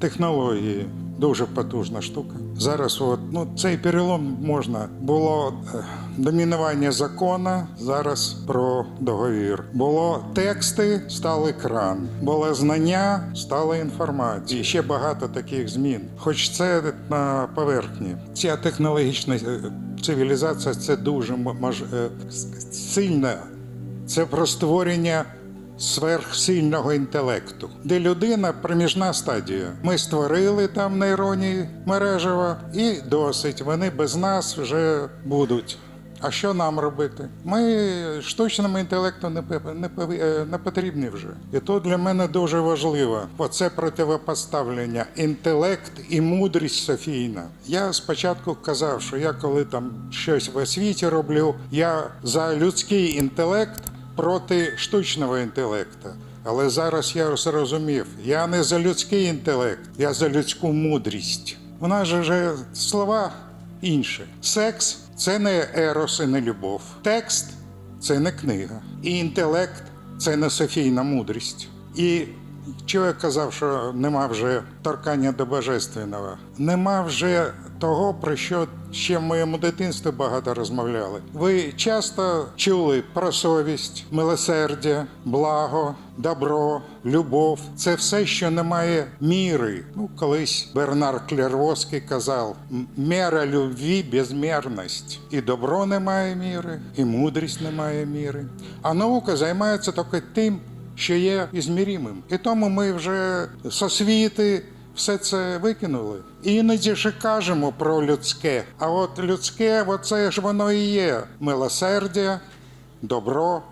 технології дуже потужна штука. Зараз от, ну, цей перелом можна. Було е, домінування закона, зараз про договір. Було тексти, став екран. Було знання, стала інформація. І ще багато таких змін. Хоч це на поверхні. Ця технологічна е, цивілізація це дуже мож, е, сильна. Це про створення сверхсильного інтелекту, де людина проміжна стадія. Ми створили там нейронні мережева, і досить. Вони без нас вже будуть. А що нам робити? Ми штучному інтелекту не, не, е, не потрібні вже. І тут для мене дуже важливо оце противопоставлення інтелект і мудрість Софійна. Я спочатку казав, що я коли там щось в освіті роблю, я за людський інтелект проти штучного інтелекту. Але зараз я зрозумів, я не за людський інтелект, я за людську мудрість. У нас же вже слова інші. Секс це не ерос і не любов. Текст це не книга. І інтелект це не Софійна мудрість. І я казав, що нема вже торкання до божественного? Нема вже того, про що ще в моєму дитинстві багато розмовляли. Ви часто чули про совість, милосердя, благо, добро, любов. Це все, що не має міри. Ну, колись Бернар Клервоский казав: «М- мера любві безмірність. І добро не має міри, і мудрість не має міри. А наука займається тільки тим, що є ізмірімим. І тому ми вже з освіти все це викинули. І іноді ж кажемо про людське. А от людське, оце ж воно і є милосердя, добро,